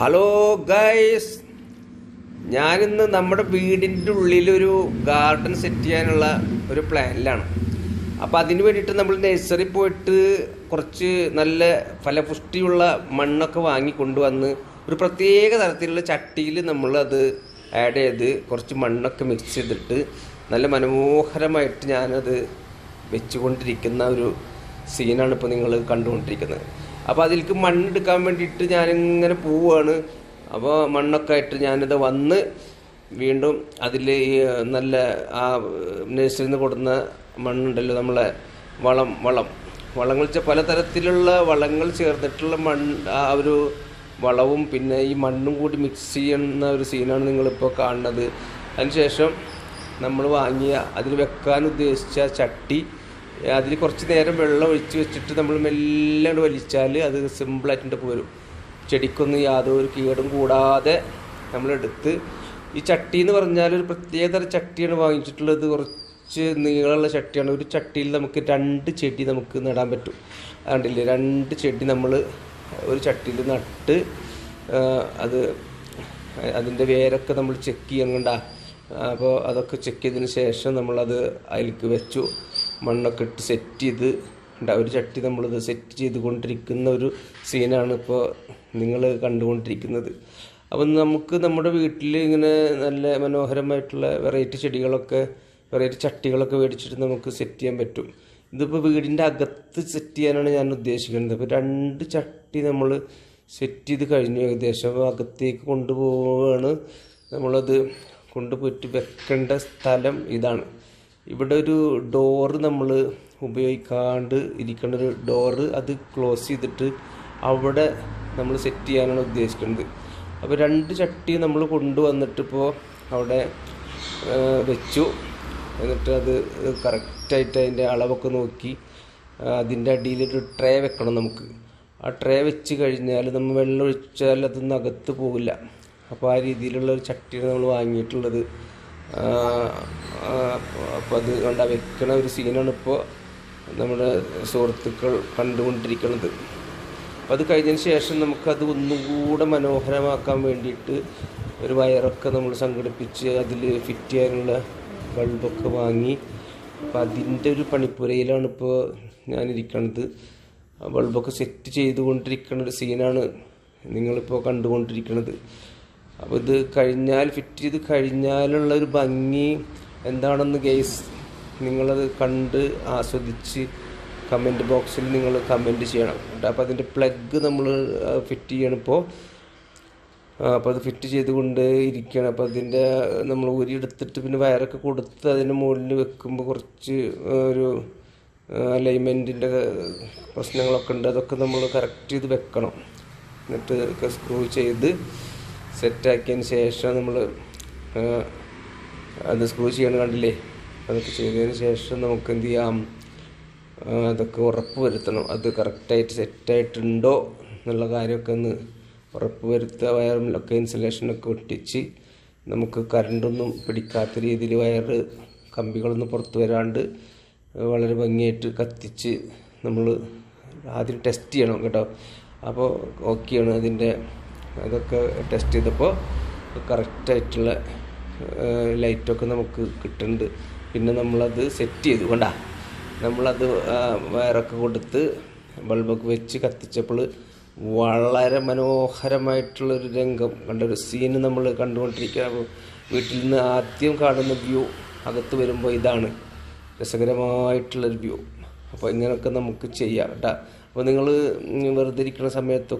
Hello guys ഞാനിന്ന് നമ്മുടെ വീടിന്റെ ഉള്ളിലൊരു ഗാർഡൻ സെറ്റ് ചെയ്യാനുള്ള ഒരു പ്ലാനിലാണ് അപ്പോൾ അതിന് വേണ്ടിയിട്ട് നമ്മൾ നഴ്സറി പോയിട്ട് കുറച്ച് നല്ല ഫലപുഷ്ടിയുള്ള മണ്ണൊക്കെ വാങ്ങി കൊണ്ടുവന്ന് ഒരു പ്രത്യേക തരത്തിലുള്ള ചട്ടിയിൽ നമ്മളത് ആഡ് ചെയ്ത് കുറച്ച് മണ്ണൊക്കെ മിക്സ് ചെയ്തിട്ട് നല്ല മനോഹരമായിട്ട് ഞാനത് വെച്ചുകൊണ്ടിരിക്കുന്ന ഒരു സീനാണ് ഇപ്പോൾ നിങ്ങൾ കണ്ടുകൊണ്ടിരിക്കുന്നത്. അപ്പോൾ അതിലേക്ക് മണ്ണെടുക്കാൻ വേണ്ടിയിട്ട് ഞാനിങ്ങനെ പോവുകയാണ് അപ്പോൾ മണ്ണൊക്കെ ആയിട്ട് ഞാനിത് വന്ന് വീണ്ടും അതിൽ ഈ നല്ല ആ നേഴ്സറിയിൽ നിന്ന് കൊടുക്കുന്ന മണ്ണുണ്ടല്ലോ നമ്മളെ വളം വളം. വളങ്ങൾ വെച്ചാൽ പലതരത്തിലുള്ള വളങ്ങൾ ചേർന്നിട്ടുള്ള മണ്ണ് ആ ഒരു വളവും പിന്നെ ഈ മണ്ണും കൂടി മിക്സ് ചെയ്യുന്ന ഒരു സീനാണ് നിങ്ങളിപ്പോൾ കാണുന്നത്. അതിനുശേഷം നമ്മൾ വാങ്ങിയ അതിൽ വെക്കാൻ ഉദ്ദേശിച്ച ചട്ടി അതിൽ കുറച്ച് നേരം വെള്ളം ഒഴിച്ച് വെച്ചിട്ട് നമ്മൾ മെല്ലെ വലിച്ചാൽ അത് സിമ്പിളായിട്ട് പോരും. ചെടിക്കൊന്നും യാതൊരു കീടും കൂടാതെ നമ്മളെടുത്ത് ഈ ചട്ടി എന്ന് പറഞ്ഞാൽ ഒരു പ്രത്യേക തരം ചട്ടിയാണ് വാങ്ങിച്ചിട്ടുള്ളത്. കുറച്ച് നീളമുള്ള ചട്ടിയാണ്. ഒരു ചട്ടിയിൽ നമുക്ക് രണ്ട് ചെടി നമുക്ക് നടാൻ പറ്റും. അതുകൊണ്ടില്ലേ രണ്ട് ചെടി നമ്മൾ ഒരു ചട്ടിയിൽ നട്ട് അത് അതിന്റെ വേരൊക്കെ നമ്മൾ ചെക്ക് ചെയ്യുന്നുണ്ടാ അപ്പോൾ അതൊക്കെ ചെക്ക് ചെയ്തതിന് ശേഷം നമ്മളത് അതിലേക്ക് വെച്ചു. മണ്ണൊക്കെ ഇട്ട് സെറ്റ് ചെയ്ത് ഒരു ചട്ടി നമ്മളിത് സെറ്റ് ചെയ്തുകൊണ്ടിരിക്കുന്ന ഒരു സീനാണ് ഇപ്പോൾ നിങ്ങൾ കണ്ടുകൊണ്ടിരിക്കുന്നത്. അപ്പം നമുക്ക് നമ്മുടെ വീട്ടിൽ ഇങ്ങനെ നല്ല മനോഹരമായിട്ടുള്ള വെറൈറ്റി ചെടികളൊക്കെ വെറൈറ്റി ചട്ടികളൊക്കെ മേടിച്ചിട്ട് നമുക്ക് സെറ്റ് ചെയ്യാൻ പറ്റും. ഇതിപ്പോൾ വീടിന്റെ അകത്ത് സെറ്റ് ചെയ്യാനാണ് ഞാൻ ഉദ്ദേശിക്കുന്നത്. അപ്പോൾ രണ്ട് ചട്ടി നമ്മൾ സെറ്റ് ചെയ്ത് കഴിഞ്ഞു. ഏകദേശം അപ്പോൾ അകത്തേക്ക് കൊണ്ടുപോവുകയാണ് നമ്മളത് കൊണ്ടുപോയിട്ട് വെക്കേണ്ട സ്ഥലം ഇതാണ്. ഇവിടെ ഒരു ഡോറ് നമ്മൾ ഉപയോഗിക്കാണ്ട് ഇരിക്കേണ്ട ഒരു ഡോറ് അത് ക്ലോസ് ചെയ്തിട്ട് അവിടെ നമ്മൾ സെറ്റ് ചെയ്യാനാണ് ഉദ്ദേശിക്കുന്നത്. അപ്പോൾ രണ്ട് ചട്ടി നമ്മൾ കൊണ്ടുവന്നിട്ടിപ്പോൾ അവിടെ വെച്ചു. എന്നിട്ട് അത് കറക്റ്റായിട്ട് അതിന്റെ അളവൊക്കെ നോക്കി അതിന്റെ അടിയിലൊരു ട്രേ വെക്കണം നമുക്ക്. ആ ട്രേ വെച്ച് കഴിഞ്ഞാൽ നമ്മൾ വെള്ളം ഒഴിച്ചാൽ അതൊന്നും അകത്ത് പോകില്ല അപ്പോൾ ആ രീതിയിലുള്ള ഒരു ചട്ടിയാണ് നമ്മൾ വാങ്ങിയിട്ടുള്ളത്. അപ്പോൾ അത് കണ്ട വെക്കണ ഒരു സീനാണ് ഇപ്പോൾ നമ്മുടെ സുഹൃത്തുക്കൾ കണ്ടുകൊണ്ടിരിക്കുന്നത് അപ്പം അത് കഴിഞ്ഞതിന് ശേഷം നമുക്കത് ഒന്നുകൂടെ മനോഹരമാക്കാൻ വേണ്ടിയിട്ട് ഒരു വയറൊക്കെ നമ്മൾ സംഘടിപ്പിച്ച് അതിൽ ഫിറ്റ് ചെയ്യാനുള്ള ബൾബൊക്കെ വാങ്ങി. അപ്പം അതിന്റെ ഒരു പണിപ്പുരയിലാണ് ഇപ്പോൾ ഞാനിരിക്കുന്നത് ആ ബൾബൊക്കെ സെറ്റ് ചെയ്തുകൊണ്ടിരിക്കുന്ന ഒരു സീനാണ് നിങ്ങളിപ്പോൾ കണ്ടുകൊണ്ടിരിക്കുന്നത് അപ്പോൾ ഇത് കഴിഞ്ഞാൽ ഫിറ്റ് ചെയ്ത് കഴിഞ്ഞാലുള്ള ഒരു ഭംഗി എന്താണെന്ന് ഗെയ്സ് നിങ്ങളത് കണ്ട് ആസ്വദിച്ച് കമന്റ് ബോക്സിൽ നിങ്ങൾ കമന്റ് ചെയ്യണം. അപ്പോൾ അതിന്റെ പ്ലഗ് നമ്മൾ ഫിറ്റ് ചെയ്യണം ഇപ്പോൾ. അപ്പോൾ അത് ഫിറ്റ് ചെയ്തുകൊണ്ട് ഇരിക്കുകയാണ്. അപ്പോൾ അതിന്റെ നമ്മൾ ഊരി എടുത്തിട്ട് പിന്നെ വയറൊക്കെ കൊടുത്ത് അതിന് മുകളിൽ വെക്കുമ്പോൾ കുറച്ച് ഒരു അലൈൻമെന്റിന്റെ പ്രശ്നങ്ങളൊക്കെ ഉണ്ട്. അതൊക്കെ നമ്മൾ കറക്റ്റ് ചെയ്ത് വെക്കണം. എന്നിട്ട് സ്ക്രൂ ചെയ്ത് സെറ്റാക്കിയതിന് ശേഷം നമ്മൾ അത് സ്ക്രൂ ചെയ്യണം കണ്ടില്ലേ? അതൊക്കെ ചെയ്തതിന് ശേഷം നമുക്ക് എന്ത് ചെയ്യാം അതൊക്കെ ഉറപ്പ് വരുത്തണം. അത് കറക്റ്റായിട്ട് സെറ്റായിട്ടുണ്ടോ എന്നുള്ള കാര്യമൊക്കെ ഒന്ന് ഉറപ്പ് വരുത്തുക. വയറിലൊക്കെ ഇൻസുലേഷനൊക്കെ ഒട്ടിച്ച് നമുക്ക് കറണ്ടൊന്നും പിടിക്കാത്ത രീതിയിൽ വയറ് കമ്പികളൊന്നും പുറത്ത് വരാണ്ട് വളരെ ഭംഗിയായിട്ട് കത്തിച്ച് നമ്മൾ ആദ്യം ടെസ്റ്റ് ചെയ്യണം കേട്ടോ. അപ്പോൾ ഓക്കെയാണ് അതിന്റെ അതൊക്കെ ടെസ്റ്റ് ചെയ്തപ്പോൾ കറക്റ്റായിട്ടുള്ള ലൈറ്റൊക്കെ നമുക്ക് കിട്ടുന്നുണ്ട് പിന്നെ നമ്മളത് സെറ്റ് ചെയ്തു. കൊണ്ടാ? നമ്മളത് വയറൊക്കെ കൊടുത്ത് ബൾബൊക്കെ വെച്ച് കത്തിച്ചപ്പോൾ വളരെ മനോഹരമായിട്ടുള്ളൊരു രംഗം. കണ്ട ഒരു സീന് നമ്മൾ കണ്ടുകൊണ്ടിരിക്കുക വീട്ടിൽ നിന്ന് ആദ്യം കാണുന്ന വ്യൂ അകത്ത് വരുമ്പോൾ ഇതാണ്. രസകരമായിട്ടുള്ളൊരു വ്യൂ അപ്പോൾ ഇങ്ങനെയൊക്കെ നമുക്ക് ചെയ്യാം. കേട്ടോ അപ്പോൾ നിങ്ങൾ വെറുതെ ഇരിക്കുന്ന സമയത്ത്